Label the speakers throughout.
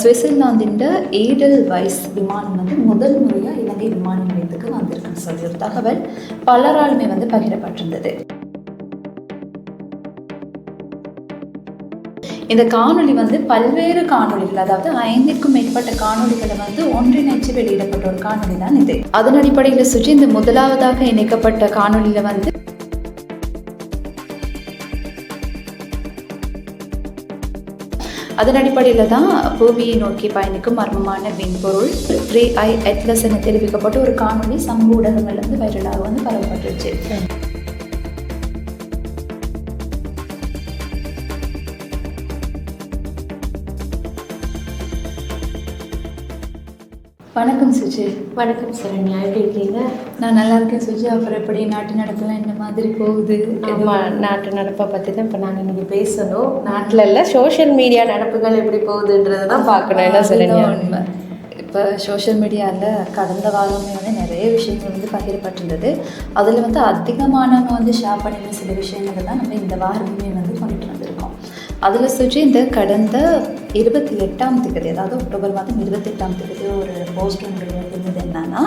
Speaker 1: சுவிட்சர்லாந்தின் ஏடல் வைஸ் விமானம் வந்து முதல் முறையாக இலங்கை விமான நிலையத்துக்கு வந்திருக்குன்னு சொல்லி ஒரு தகவல் பலராலுமே வந்து பகிரப்பட்டிருந்தது. இந்த காணொளி வந்து பல்வேறு காணொளிகள் அதாவது ஐந்திற்கும் மேற்பட்ட காணொளிகளை வந்து ஒன்றிணைச்சு வெளியிடப்பட்ட ஒரு காணொளி தான் இது. அதன் அடிப்படையில் சுற்றி இந்த முதலாவதாக இணைக்கப்பட்ட காணொளியில வந்து அதன் அடிப்படையில் தான் பூமியை நோக்கி பயணிக்கும் மர்மமான விண்பொருள் த்ரீ ஐ அட்லஸ் என தெரிவிக்கப்பட்ட ஒரு காணொளி சமூக ஊடகங்கள்லேருந்து வைரலாக வந்து பரவப்பட்டுருச்சு வணக்கம் சுஜி.
Speaker 2: வணக்கம் சரண்யா எப்படி இருக்கீங்க
Speaker 1: நான் நல்லா இருக்கேன் சுஜி. அப்புறம் எப்படி நாட்டு நடப்பெல்லாம் என்ன மாதிரி போகுது?
Speaker 2: ஆமாம் நாட்டு நடப்பை பற்றி தான் இப்போ நாங்கள் இன்னைக்கு பேசணும். நாட்டில் இல்லை சோஷியல் மீடியா நடப்புகள் எப்படி போகுதுன்றது தான் பார்க்கணும். என்ன சரண்யா
Speaker 1: உண்மை. இப்போ சோஷியல் மீடியாவில் கடந்த வாரமே வந்து நிறைய விஷயங்கள் வந்து பகிரப்பட்டிருந்தது அதில் வந்து அதிகமானவங்க வந்து ஷேர் பண்ணின சில விஷயங்கள் தான் நம்ம இந்த வாரமே வந்து கொண்டுட்டு வந்திருக்கோம். அதில் சுற்றி இந்த கடந்த இருபத்தி எட்டாம் தேதி அதாவது அக்டோபர் மாதம் இருபத்தெட்டாம் தேதி ஒரு போஸ்ட் ஒன்று இருந்தது என்னன்னா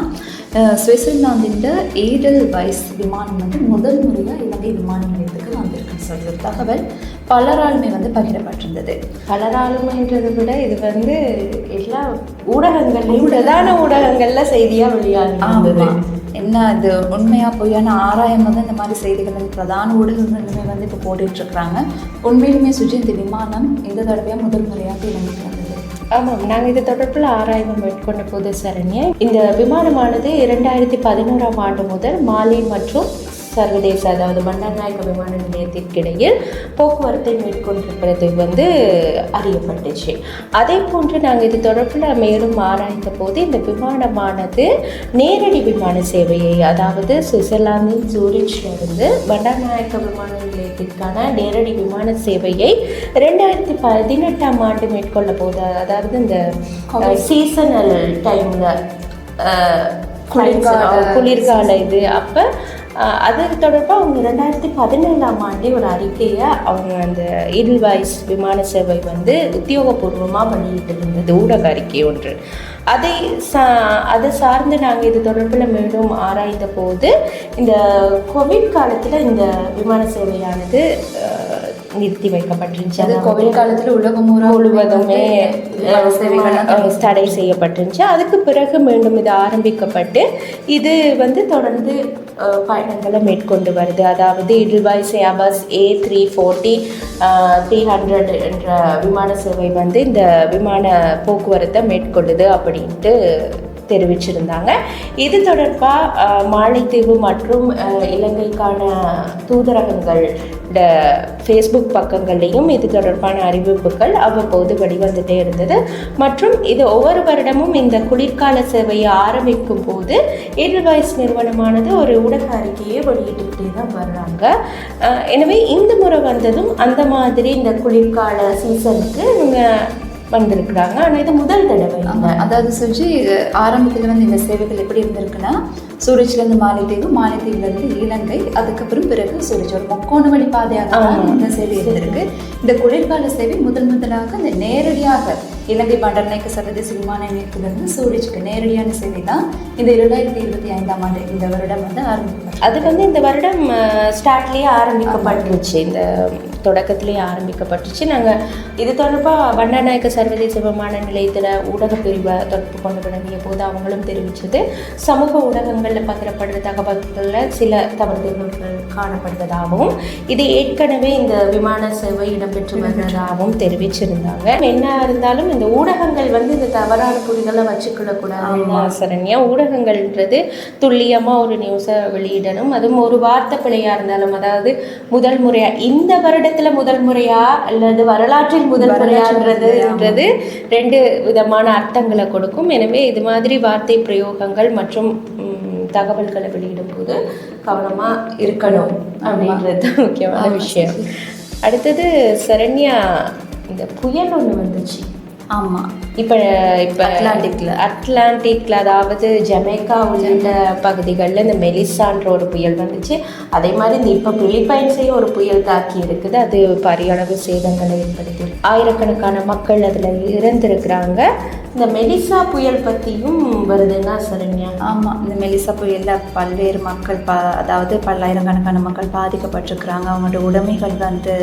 Speaker 1: சுவிட்சர்லாந்தின் ஏடல் வைஸ் விமானம் வந்து முதல் முறையாக இலங்கை விமான நிலையத்துக்கு வந்திருக்குன்னு சொல்லி ஒரு தகவல் பலராலுமே வந்து பகிரப்பட்டிருந்தது
Speaker 2: பலராலுமைன்றதை விட இது வந்து எல்லா ஊடகங்கள்லையும் பிரதான ஊடகங்கள்ல செய்தியாக வெளியாகிருந்தது
Speaker 1: ஆமா. என்ன இது உண்மையாக பொய்யான ஆராயம் வந்து இந்த மாதிரி செய்திகள் வந்து பிரதான ஊடகங்களுமே வந்து இப்போ போட்டுட்ருக்குறாங்க. உண்மையிலுமே சுஜி இந்த விமானம் இந்த தடவையாக முதல் முறையாக இணைந்து வந்தது?
Speaker 2: ஆமாம் நாங்கள் இது தொடர்பில் ஆராய்வு மேற்கொண்ட போது சரண்யா இந்த விமானமானது இரண்டாயிரத்தி பதினோராம் ஆண்டு முதல் மாலி மற்றும் சர்வதேச அதாவது பண்டாரநாயக்க விமான நிலையத்திற்கிடையில் போக்குவரத்தை மேற்கொண்டிருக்கிறது வந்து அறியப்பட்டுச்சு. அதே போன்று நாங்கள் இது தொடர்பில் மேலும் ஆராய்ந்த போது இந்த விமானமானது நேரடி விமான சேவையை அதாவது சுவிட்சர்லாந்தின் ஜூரிச்சில் இருந்து பண்டாரநாயக்க விமான நிலையத்திற்கான நேரடி விமான சேவையை ரெண்டாயிரத்தி பதினெட்டாம் ஆண்டு மேற்கொள்ள போது அதாவது இந்த சீசனல் டைமில்
Speaker 1: குளிர்கால
Speaker 2: குளிர்கால இது அப்போ அது தொடர்பாக அவங்க ரெண்டாயிரத்தி பதினேழாம் ஆண்டே ஒரு அறிக்கையை அவங்க அந்த இல்வாய்ஸ் விமான சேவை வந்து உத்தியோகபூர்வமாக வெளியிட்டிருந்தது ஊடக அறிக்கை ஒன்று. அதை சா அதை சார்ந்து நாங்கள் இது தொடர்பில் மேலும் ஆராய்ந்த போது இந்த கோவிட் காலத்தில் இந்த விமான சேவையானது நிறுத்தி வைக்கப்பட்டிருந்துச்சு.
Speaker 1: அது கோவிட் காலத்துல உலகம்
Speaker 2: முழுவதுமே தடை செய்யப்பட்டிருந்துச்சு. அதுக்கு பிறகு மீண்டும் இது ஆரம்பிக்கப்பட்டு இது வந்து தொடர்ந்து பயணங்களை மேற்கொண்டு வருது. அதாவது இல்வாய்ஸ் Airbus A three forty three hundred என்ற விமான சேவை வந்து இந்த விமான போக்குவரத்தை மேற்கொள்ளுது அப்படின்ட்டு தெரிவிச்சிருந்தாங்க. இது தொடர்பாக மாலைத்தீவு மற்றும் இலங்கைக்கான தூதரகங்கள் ஃபேஸ்புக் பக்கங்கள்லேயும் இது தொடர்பான அறிவிப்புகள் அவ்வப்போது வெளிவந்துட்டே இருந்தது. மற்றும் இது ஒவ்வொரு வருடமும் இந்த குளிர்கால சேவையை ஆரம்பிக்கும் போது எடில்வாய்ஸ் நிறுவனமானது ஒரு ஊடக அறிக்கையை வெளியிட்டுக்கிட்டே தான் வர்றாங்க. எனவே இந்த முறை வந்ததும் அந்த மாதிரி இந்த குளிர்கால சீசனுக்கு இவங்க வந்திருக்கிறாங்க ஆனால் இது முதல் தடவை.
Speaker 1: அதாவது சுஜி ஆரம்பத்தில் வந்து இந்த சேவைகள் எப்படி இருந்திருக்குன்னா சூரஜ்லேருந்து மாலைத்தீவு மாலைத்தீவுலேருந்து இலங்கை அதுக்கப்புறம் பிறகு சூரஜ். ஒரு முக்கோண வழி பாதையாக. இந்த சேவை இருந்திருக்கு. இந்த குளிர்கால சேவை முதல் முதலாக இந்த நேரடியாக இலங்கை பண்டர்நாயக்க சர்வதேச விமான நிலையத்திலிருந்து சூரஜ்க்கு நேரடியான சேவை தான் இந்த இரண்டாயிரத்தி இருபத்தி ஐந்தாம் ஆண்டு இந்த வருடம் வந்து ஆரம்பிக்கப்பட்டது.
Speaker 2: அது வந்து இந்த வருடம் ஸ்டார்ட்லேயே ஆரம்பிக்கப்பட்டுருச்சு. இந்த தொடக்கத்திலேயே ஆரம்பிக்கப்பட்டுச்சு நாங்கள் இது தொடர்பாக வண்டாநாயக்க சர்வதேச விமான நிலையத்தில் ஊடக பிரிவை தொடர்பு கொண்டு விளங்கிய போது அவங்களும் தெரிவித்தது சமூக ஊடகங்களில் பகிரப்படுற தகவல்களில் சில தவறுதல்கள் காணப்படுவதாகவும் இது ஏற்கனவே இந்த விமான சேவை இடம்பெற்று வருவதாகவும் தெரிவிச்சிருந்தாங்க. என்ன இருந்தாலும் இந்த ஊடகங்கள் வந்து இந்த தவறான புரிதலை வச்சுக்கொள்ளக்கூடாது. சரண்யா? ஊடகங்கள்ன்றது துல்லியமாக ஒரு நியூஸை வெளியிடணும். அதுவும் ஒரு வார்த்தை பிழையாக இருந்தாலும் அதாவது முதல் முறையா இந்த வருடத்தில் முதல் முறையா அல்லது வரலாற்றில் முதல் முறையான்றதுன்றது ரெண்டு விதமான அர்த்தங்களை கொடுக்கும். எனவே இது மாதிரி வார்த்தை பிரயோகங்கள் மற்றும் தகவல்களை வெளியிடும் போது கவனமாக இருக்கணும் அப்படின்றது முக்கியமான விஷயம். அடுத்தது சரண்யா இந்த புயல் ஒன்று வந்துச்சு.
Speaker 1: ஆமாம்
Speaker 2: இப்போ இப்போ
Speaker 1: அட்லாண்டிக்ல.
Speaker 2: அட்லாண்டிக்ல அதாவது ஜமைக்கா உள்ளிட்ட பகுதிகளில் இந்த மெலிசான்ற ஒரு புயல் வந்துச்சு. அதே மாதிரி இந்த இப்போ பிலிப்பைன்ஸையும் ஒரு புயல் தாக்கி இருக்குது. அது பாரிய அளவு சேதங்களை ஏற்படுத்தி ஆயிரக்கணக்கான மக்கள் அதில் இறந்திருக்கிறாங்க. இந்த மெலிசா புயல் பற்றியும் வருதுன்னா சரண்யா?
Speaker 1: ஆமாம் இந்த மெலிசா புயலில் பல்வேறு மக்கள் ப அதாவது பல்லாயிரக்கணக்கான மக்கள் பாதிக்கப்பட்டிருக்கிறாங்க. அவங்களோட உடைமைகள் வந்து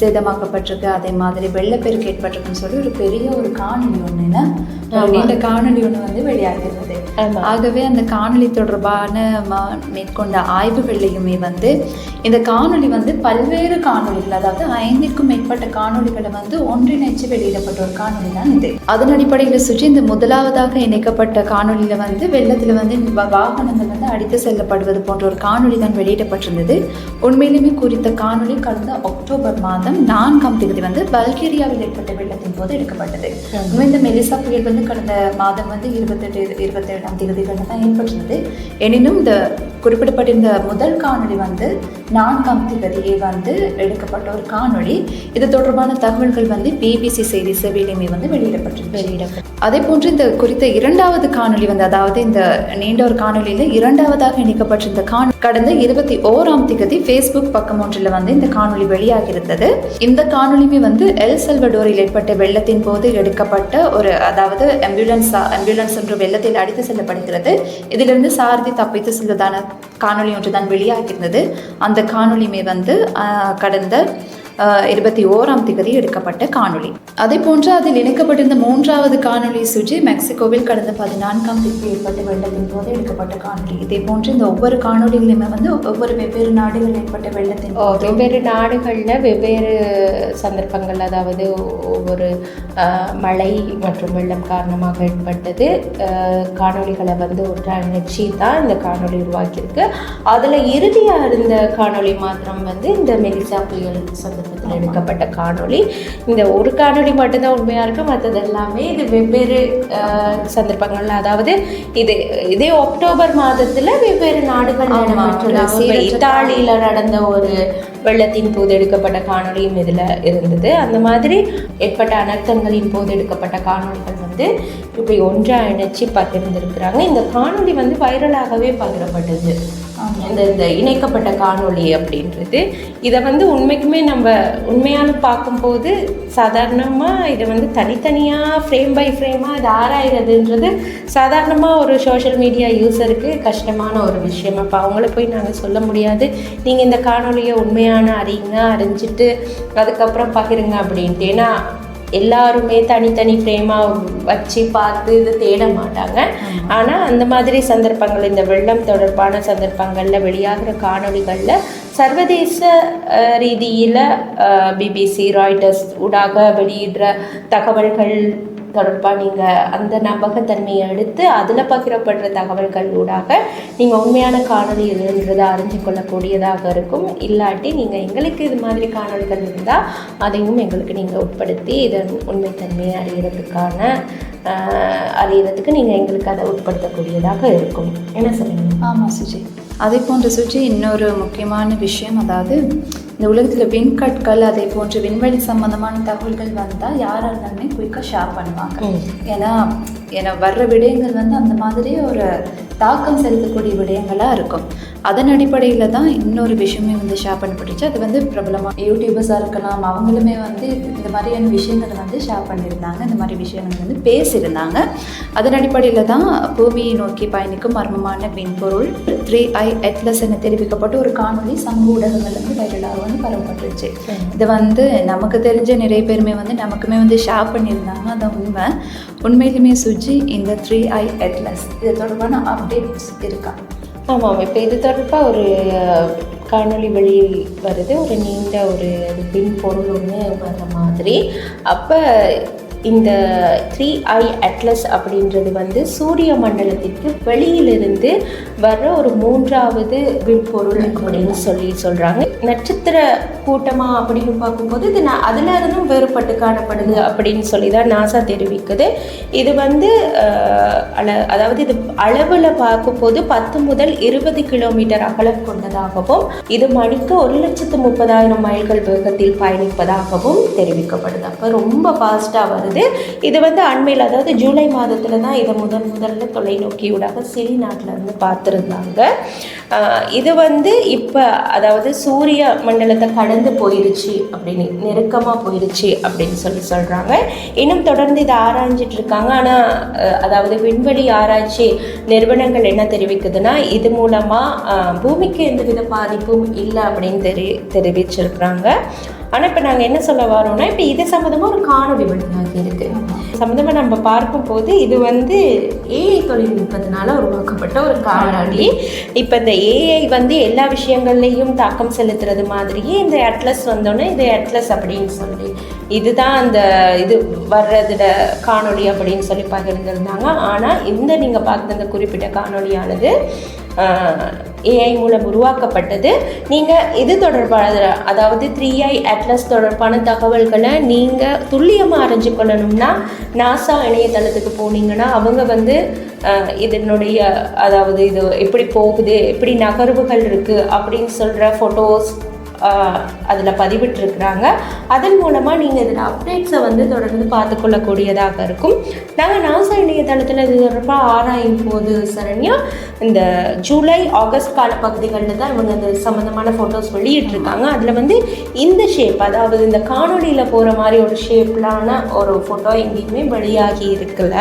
Speaker 1: சேதமாக்கப்பட்டிருக்கு. அதே மாதிரி வெள்ளப்பெருக்கு ஏற்பட்டிருக்குன்னு சொல்லி ஒரு பெரிய ஒரு காணொலி ஒன்றுன்னு நீண்ட காணொலி ஒன்று வந்து வெளியாகிறது. ஆகவே அந்த காணொளி தொடர்பான மேற்கொண்ட ஆய்வுகள்லையுமே வந்து இந்த காணொளி வந்து பல்வேறு காணொளிகள் அதாவது ஐந்திற்கும் மேற்பட்ட காணொளிகளை வந்து ஒன்றிணைச்சு வெளியிடப்பட்ட ஒரு காணொளி தான் இது. அதன் அடிப்படையில் சுற்றி இந்த முதலாவதாக இணைக்கப்பட்ட காணொளியில வந்து வெள்ளத்தில் வந்து வாகனங்கள் வந்து அடித்து செல்லப்படுவது போன்ற ஒரு காணொளி தான் வெளியிடப்பட்டிருந்தது. உண்மையிலுமே குறித்த காணொளி கடந்த அக்டோபர் மாதம் நான்காம் தேதி வந்து பல்கேரியாவில் ஏற்பட்ட வெள்ளத்தின் போது எடுக்கப்பட்டது. இந்த மெலிசா புயல் வந்து கடந்த மாதம் வந்து இருபத்தெட்டு இருபத்தேழாம் தேதிகளில் தான் ஏற்பட்டிருந்தது. எனினும் இந்த குறிப்பிடப்பட்டிருந்த முதல் காணொளி வந்து நான்காம் தேதியே வந்து எடுக்கப்பட்ட ஒரு காணொளி. இது தொடர்பான தகவல்கள் வந்து பிபிசி செய்தி சேவையிலுமே வந்து வெளியிடப்பட்டிருக்கு
Speaker 2: வெளியிடப்பட்டு
Speaker 1: அதே போன்று இந்த குறித்த இரண்டாவது காணொலி வந்து அதாவது இந்த நீண்ட ஒரு காணொளியில இரண்டாவதாக இணைக்கப்பட்டிருந்த காணொலி கடந்த இருபத்தி ஓராம் திகதி ஃபேஸ்புக் பக்கம் ஒன்றில் வந்து இந்த காணொளி வெளியாகியிருந்தது. இந்த காணொலியுமே வந்து எல் செல்வடோரில் ஏற்பட்ட வெள்ளத்தின் போது எடுக்கப்பட்ட ஒரு அதாவது ஆம்புலன்ஸ் ஆம்புலன்ஸ் என்ற வெள்ளத்தில் அடித்து செல்லப்படுகிறது. இதிலிருந்து சாரதி தப்பித்து செல்வதான காணொளி ஒன்று தான் வெளியாகியிருந்தது. அந்த காணொளியுமே வந்து கடந்த இருபத்தி ஓராம் திகதி எடுக்கப்பட்ட காணொளி. அதே போன்று அதில் இணைக்கப்பட்டிருந்த மூன்றாவது காணொளி சுஜி மெக்சிகோவில் கடந்த பதினான்காம் தேதி ஏற்பட்ட வெள்ளத்தின் போது எடுக்கப்பட்ட காணொளி. இதே போன்று இந்த ஒவ்வொரு காணொளிகளுமே வந்து ஒவ்வொரு வெவ்வேறு நாடுகளில் ஏற்பட்ட வெள்ளத்தின்
Speaker 2: வெவ்வேறு நாடுகளில் வெவ்வேறு சந்தர்ப்பங்கள் அதாவது ஒவ்வொரு மழை மற்றும் வெள்ளம் காரணமாக ஏற்பட்டது. அஹ், காணொளிகளை வந்து ஒன்றிணைச்சி தான் இந்த காணொளி உருவாக்கியிருக்கு. அதில் இறுதியாக இருந்த காணொளி மாத்திரம் வந்து இந்த மெலிசா புயல் சந்தர்ப்பத்தில் எடுக்கப்பட்ட காணொளி. இந்த ஒரு காணொளி மட்டும்தான் உண்மையாக இருக்குது மற்றது எல்லாமே இது வெவ்வேறு அஹ், சந்தர்ப்பங்கள்ல. அதாவது இது இதே அக்டோபர் மாதத்தில் வெவ்வேறு நாடுகள்
Speaker 1: சீரற்ற
Speaker 2: இத்தாலியில நடந்த ஒரு வெள்ளத்தின் போது எடுக்கப்பட்ட காணொளியும் இதில் இருந்தது. அந்த மாதிரி ஏற்பட்ட அனர்த்தங்களின் போது எடுக்கப்பட்ட காணொளிகள் வந்து இப்படி ஒன்றா இணைச்சு பகிர்ந்திருக்கிறாங்க. இந்த காணொளி வந்து வைரலாகவே பகிரப்பட்டது. இந்த இந்த இணைக்கப்பட்ட காணொளி அப்படின்றது. இதை வந்து உண்மைக்குமே நம்ம உண்மையான பார்க்கும்போது சாதாரணமாக இதை வந்து தனித்தனியாக ஃப்ரேம் பை ஃப்ரேமாக இது ஆராயிறதுன்றது சாதாரணமாக ஒரு சோஷியல் மீடியா யூஸருக்கு கஷ்டமான ஒரு விஷயம். அப்போ அவங்கள போய் நாங்கள் சொல்ல முடியாது. நீங்கள் இந்த காணொளியை உண்மையான அறியுங்க அறிஞ்சிட்டு அதுக்கப்புறம் பகிருங்க அப்படின்ட்டு. ஏன்னா எல்லாருமே தனித்தனி ஃப்ரேமாக வச்சு பார்த்து இது தேட மாட்டாங்க. ஆனால் அந்த மாதிரி சந்தர்ப்பங்கள் இந்த வெள்ளம் தொடர்பான சந்தர்ப்பங்களில் வெளியாகிற காணொளிகளில் சர்வதேச ரீதியில பிபிசி ராய்டர்ஸ் ஊடாக வெளியிடுற தகவல்கள் தொடர்பாக நீங்கள் அந்த நம்பகத்தன்மையை எடுத்து அதில் பகிரப்படுற தகவல்கள் ஊடாக நீங்கள் உண்மையான காணொளி எதுன்றதை அறிஞ்சு கொள்ளக்கூடியதாக இருக்கும். இல்லாட்டி நீங்கள் எங்களுக்கு இது மாதிரி காணொலிகள் இருந்தால் அதையும் எங்களுக்கு நீங்கள் உட்படுத்தி இதன் உண்மைத்தன்மையை அறியறதுக்கான அறியறதுக்கு நீங்கள் எங்களுக்கு அதை உட்படுத்தக்கூடியதாக இருக்கும். என்ன சொல்லுங்க
Speaker 1: ஆமாம் சுஜி. அதே போன்ற சுஜி இன்னொரு முக்கியமான விஷயம் அதாவது இந்த உலகத்தில் விண்கற்கள் அதே போன்ற விண்வெளி சம்பந்தமான தகவல்கள் வந்தால் யாராக இருந்தாலுமே குயிக்காக ஷேர் பண்ணுவாங்க. ஏன்னா ஏன்னா வர்ற விடயங்கள் வந்து அந்த மாதிரி ஒரு தாக்கம் செலுத்தக்கூடிய விடயங்களாக இருக்கும் அதன் அடிப்படையில் தான் இன்னொரு விஷயமே வந்து ஷேர் பண்ணப்பட்டுச்சு. அது வந்து பிரபலமாக யூடியூபர்ஸாக இருக்கலாம் அவங்களுமே வந்து இந்த மாதிரியான விஷயங்களை வந்து ஷேர் பண்ணியிருந்தாங்க. இந்த மாதிரி விஷயங்கள் வந்து பேசியிருந்தாங்க. அதன் அடிப்படையில் தான் பூமியை நோக்கி பயணிக்கும் மர்மமான விண்பொருள் த்ரீ ஐ எட்லஸ் என தெரிவிக்கப்பட்ட ஒரு காணொளி சமூக ஊடகங்கள் வந்து வைரலாக வந்து பரவப்பட்டுருச்சு இது வந்து நமக்கு தெரிஞ்ச நிறைய பேருமே வந்து நமக்குமே வந்து ஷேர் பண்ணியிருந்தாங்க. அதான் உண்மை. உண்மையிலுமே சுஜி இந்த த்ரீ ஐ எட்லஸ் இது தொடர்பான அப்டேட்ஸ் இருக்கா?
Speaker 2: ஆமாம் இப்போ இது தொடர்பாக ஒரு காணொளி வழி வருது. ஒரு நீண்ட ஒரு பின் பொருள் ஒன்று வர மாதிரி. அப்போ இந்த த்ரீ ஐ அட்லஸ் அப்படின்றது வந்து சூரிய மண்டலத்திற்கு வெளியிலிருந்து வர்ற ஒரு மூன்றாவது விண்பொருள் அப்படின்னு சொல்லி சொல்கிறாங்க நட்சத்திர கூட்டமாக அப்படின்னு பார்க்கும்போது இது நான் அதில் இருந்தும் வேறுபட்டு காணப்படுது அப்படின்னு சொல்லி தான் நாசா தெரிவிக்குது. இது வந்து அள அதாவது இது அளவில் பார்க்கும்போது பத்து முதல் இருபது கிலோமீட்டர் அகலம் கொண்டதாகவும் இது மணிக்கு ஒரு லட்சத்து முப்பதாயிரம் மைல்கள் வேகத்தில் பயணிப்பதாகவும் தெரிவிக்கப்படுது. அப்போ ரொம்ப ஃபாஸ்ட்டாக வருது. இது வந்து அண்மையில் அதாவது ஜூலை மாதத்தில் தான் இதை முதன் முதல்ல தொலைநோக்கியூடாக சிலி நாட்டில் இருந்து பார்த்துருந்தாங்க இது வந்து இப்போ அதாவது சூரிய மண்டலத்தை கடந்து போயிருச்சு அப்படின்னு நெருக்கமாக போயிருச்சு அப்படின்னு சொல்லி சொல்கிறாங்க இன்னும் தொடர்ந்து இதை ஆராய்ஞ்சிட்டு இருக்காங்க. ஆனால் அதாவது விண்வெளி ஆராய்ச்சி நிறுவனங்கள் என்ன தெரிவிக்குதுன்னா இது மூலமாக பூமிக்கு எந்தவித பாதிப்பும் இல்லை அப்படின்னு தெரி தெரிவிச்சிருக்கிறாங்க. ஆனால் இப்போ நாங்கள் என்ன சொல்ல வரோம்னா இப்போ இது சம்மந்தமாக ஒரு காணொளி வெளியாகி இருக்கு சம்மந்தமாக நம்ம பார்க்கும்போது இது வந்து ஏஐ தொழில்நுட்பத்தினால உருவாக்கப்பட்ட ஒரு காணொளி. இப்போ இந்த ஏஐ வந்து எல்லா விஷயங்கள்லையும் தாக்கம் செலுத்துறது மாதிரியே இந்த அட்லஸ் வந்தோடனே இது அட்லஸ் அப்படின்னு சொல்லி. இதுதான் அந்த இது வர்றதுல காணொளி அப்படின்னு சொல்லி பகிர்ந்துருந்தாங்க. ஆனால் இந்த நீங்கள் பார்த்த அந்த குறிப்பிட்ட காணொலியானது ஏஐ மூலம் உருவாக்கப்பட்டது. நீங்கள் இது தொடர்பான அதாவது த்ரீ ஐ அட்லஸ் தொடர்பான தகவல்களை நீங்கள் துல்லியமாக அறிஞ்சு கொள்ளணும்னா நாசா இணையதளத்துக்கு போனீங்கன்னா அவங்க வந்து இதனுடைய அதாவது இது எப்படி போகுது எப்படி நகர்வுகள் இருக்குது அப்படின்னு சொல்கிற ஃபோட்டோஸ் அதில் பதிவிட்டிருக்கிறாங்க. அதன் மூலமாக நீங்கள் இதில் அப்டேட்ஸை வந்து தொடர்ந்து பார்த்துக்கொள்ளக்கூடியதாக இருக்கும். நாங்கள் நாசா இணையதளத்தில் இது தொடர்பாக ஆராயும் போது சரண்யா இந்த ஜூலை ஆகஸ்ட் கால பகுதிகளில் தான் இவங்க இந்த சம்மந்தமான ஃபோட்டோஸ் வெளியிட்டிருக்காங்க. அதில் வந்து இந்த ஷேப் அதாவது இந்த காணொளியில் போகிற மாதிரி ஒரு ஷேப்லான ஒரு ஃபோட்டோ எங்கேயுமே வெளியாகி இருக்கல.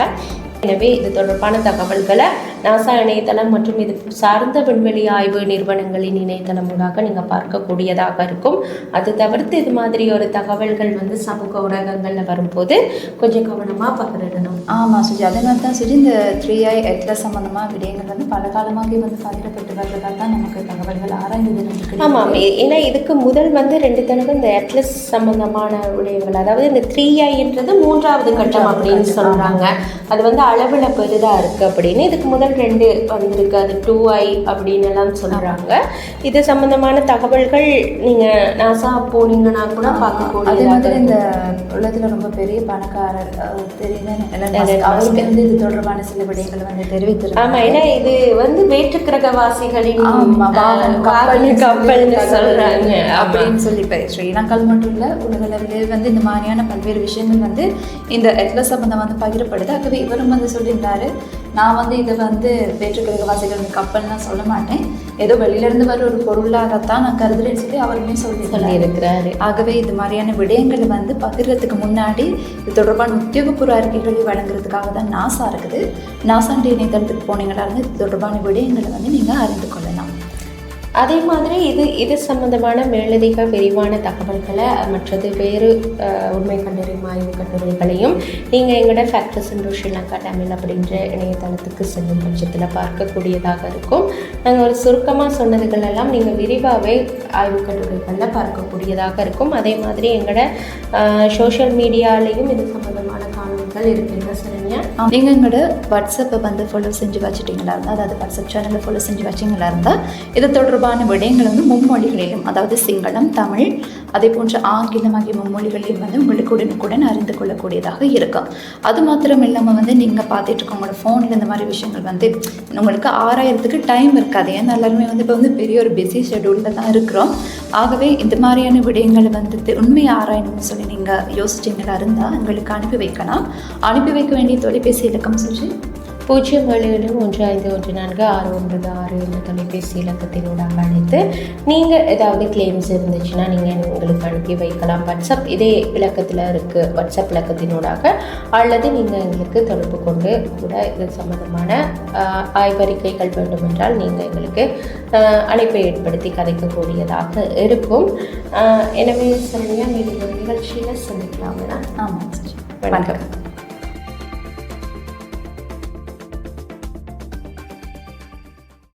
Speaker 2: எனவே இது தொடர்பான தகவல்களை நாசா இணையதளம் மற்றும் இது சார்ந்த விண்வெளி ஆய்வு நிறுவனங்களின் இணையதளம் ஊடாக நீங்கள் பார்க்கக்கூடியதாக இருக்கும். அது தவிர்த்து இது மாதிரி ஒரு தகவல்கள் வந்து சமூக ஊடகங்களில் வரும்போது கொஞ்சம் கவனமாக பகிரணும்
Speaker 1: ஆமாம் சுஜி. அதே மாதிரி தான் சுஜி இந்த த்ரீ ஐ எட்லஸ் சம்மந்தமாக விடயங்கள் வந்து பல காலமாக வந்து பகிரப்பட்டு வர்றதால் தான் நமக்கு தகவல்கள் ஆராய்ந்து
Speaker 2: ஆமாம் ஏன்னா இதுக்கு முதல் வந்து ரெண்டு தடவை இந்த அட்லஸ் சம்பந்தமான விடயங்கள் அதாவது இந்த த்ரீ ஐன்றது மூன்றாவது கட்டம் அப்படின்னு சொல்கிறாங்க அது வந்து அளவில் பெரிதாக இருக்குது அப்படின்னு இதுக்கு முதல் ரெண்டு வந்திருக்கு. அது டூ ஐ அப்படின்னு எல்லாம் சொல்கிறாங்க இது சம்பந்தமான தகவல்கள் நீங்கள் நாசா போனீங்கன்னா கூட
Speaker 1: அதே
Speaker 2: பார்க்கக்கூடிய
Speaker 1: மாதிரி இந்த உலகத்தில் ரொம்ப பெரிய பணக்காரர். அவருக்கு வந்து இது தொடர்பான சில விடயங்களை வந்து தெரிவித்திருக்காங்க.
Speaker 2: ஆமா ஏன்னா இது வந்து வேற்றுக்கிரகவாசிகளின்
Speaker 1: கப்பல்னு
Speaker 2: வாகனம், கப்பல்னு
Speaker 1: சொல்லி
Speaker 2: சொல்றாங்க.
Speaker 1: அப்படின்னு சொல்லி இப்போ ஸ்ரீலங்காவில் மட்டும் இல்லை உலக அளவிலே வந்து இந்த மாதிரியான பல்வேறு விஷயங்கள் வந்து இந்த எட்லஸ் சம்பந்தம் வந்து பகிரப்படுது. ஆகவே இவரும் வந்து சொல்லியிருந்தாரு நான் வந்து இதை வந்து வேற்றுக்கிரகவாசிகள் இந்த கப்பல்லாம் சொல்ல மாட்டேன். ஏதோ வெளியிலேருந்து வர ஒரு பொருளாகத்தான் நான் கருதுறேன்னு சொல்லி அவருமே
Speaker 2: சொல்லி
Speaker 1: சொல்லி
Speaker 2: இருக்கிறாரு
Speaker 1: ஆகவே இது மாதிரியான விடயங்களை வந்து பகிர்றதுக்கு முன்னாடி இது தொடர்பான உத்தியோகபூர்வ அறிக்கைகளை வழங்குறதுக்காக தான் நாசா இருக்குது. நாசாண்ட இணையதளத்துக்கு போனீங்களா இருந்து இது தொடர்பான விடயங்களை வந்து நீங்கள் அறிந்து கொள்ளலாம்.
Speaker 2: அதே மாதிரி இது இது சம்பந்தமான மேலதிக விரிவான தகவல்களை மற்றது வேறு உண்மை கண்டறியும் ஆய்வு கட்டுரைகளையும் நீங்கள் எங்களோட ஃபேக்டர்ஸ் இன் ஸ்ரீலங்கா தமிழ் அப்படின்ற இணையதளத்துக்கு செல்லும் பட்சத்தில் பார்க்கக்கூடியதாக இருக்கும். நாங்கள் ஒரு சுருக்கமாக சொன்னதுகள் எல்லாம் நீங்கள் விரிவாகவே ஆய்வு கட்டுரைகளில் பார்க்கக்கூடியதாக இருக்கும். அதே மாதிரி எங்களோட சோஷியல் மீடியாலேயும் இது சம்மந்தமான பொருட்கள் இருக்கின்ற சரியா
Speaker 1: நீங்கள் எங்களோட வாட்ஸ்அப்பை வந்து ஃபாலோ செஞ்சு வச்சுட்டீங்களா இருந்தால் அதாவது வாட்ஸ்அப் சேனலில் ஃபாலோ செஞ்சு வச்சிங்களா இருந்தால் இது தொடர்பான விடயங்கள் வந்து மும்மொழிகளிலும் அதாவது சிங்களம் தமிழ் அதே போன்ற ஆங்கிலம் ஆகிய மும்மொழிகளிலும் வந்து உங்களுக்கு உடனுக்குடன் அறிந்து கொள்ளக்கூடியதாக இருக்கும். அது மாத்திரம் இல்லாமல் வந்து நீங்கள் பார்த்துட்டு இருக்க உங்களோட ஃபோனில் இந்த மாதிரி விஷயங்கள் வந்து உங்களுக்கு ஆறாயிரத்துக்கு டைம் இருக்காது. ஏன்னா எல்லாருமே வந்து இப்போ வந்து பெரிய ஒரு பிஸி ஷெடியூலில் தான் இருக்கிறோம். ஆகவே இந்த மாதிரியான விடயங்களை வந்துட்டு உண்மையை ஆராயணும்னு சொல்லி நீங்கள் யோசிச்சிங்களா இருந்தால் எங்களுக்கு அனுப்பி வைக்கலாம். அனுப்பி வைக்க வேண்டிய தொலைபேசி இலக்கம் சொல்லி
Speaker 2: பூஜ்ஜியம் ஏழு ஏழு ஒன்று ஐந்து ஒன்று நான்கு ஆறு ஒன்பது ஆறு என்ற தொலைபேசி இலக்கத்தினூடாக அழைத்து நீங்கள் ஏதாவது கிளைம்ஸ் இருந்துச்சுன்னா நீங்கள் எங்களுக்கு அனுப்பி வைக்கலாம். வாட்ஸ்அப் இதே இலக்கத்தில் இருக்குது வாட்ஸ்அப் இலக்கத்தினூடாக அல்லது நீங்கள் எங்களுக்கு தொடர்பு கொண்டு கூட இது சம்பந்தமான ஆஹ், ஆய்வறிக்கைகள் வேண்டுமென்றால் நீங்கள் எங்களுக்கு அழைப்பை ஏற்படுத்தி கதைக்கக்கூடியதாக இருக்கும். எனவே சரண்யா நீங்கள் நிகழ்ச்சியில் சந்திக்கலாம்னா
Speaker 1: ஆமாம்
Speaker 2: வணக்கம்.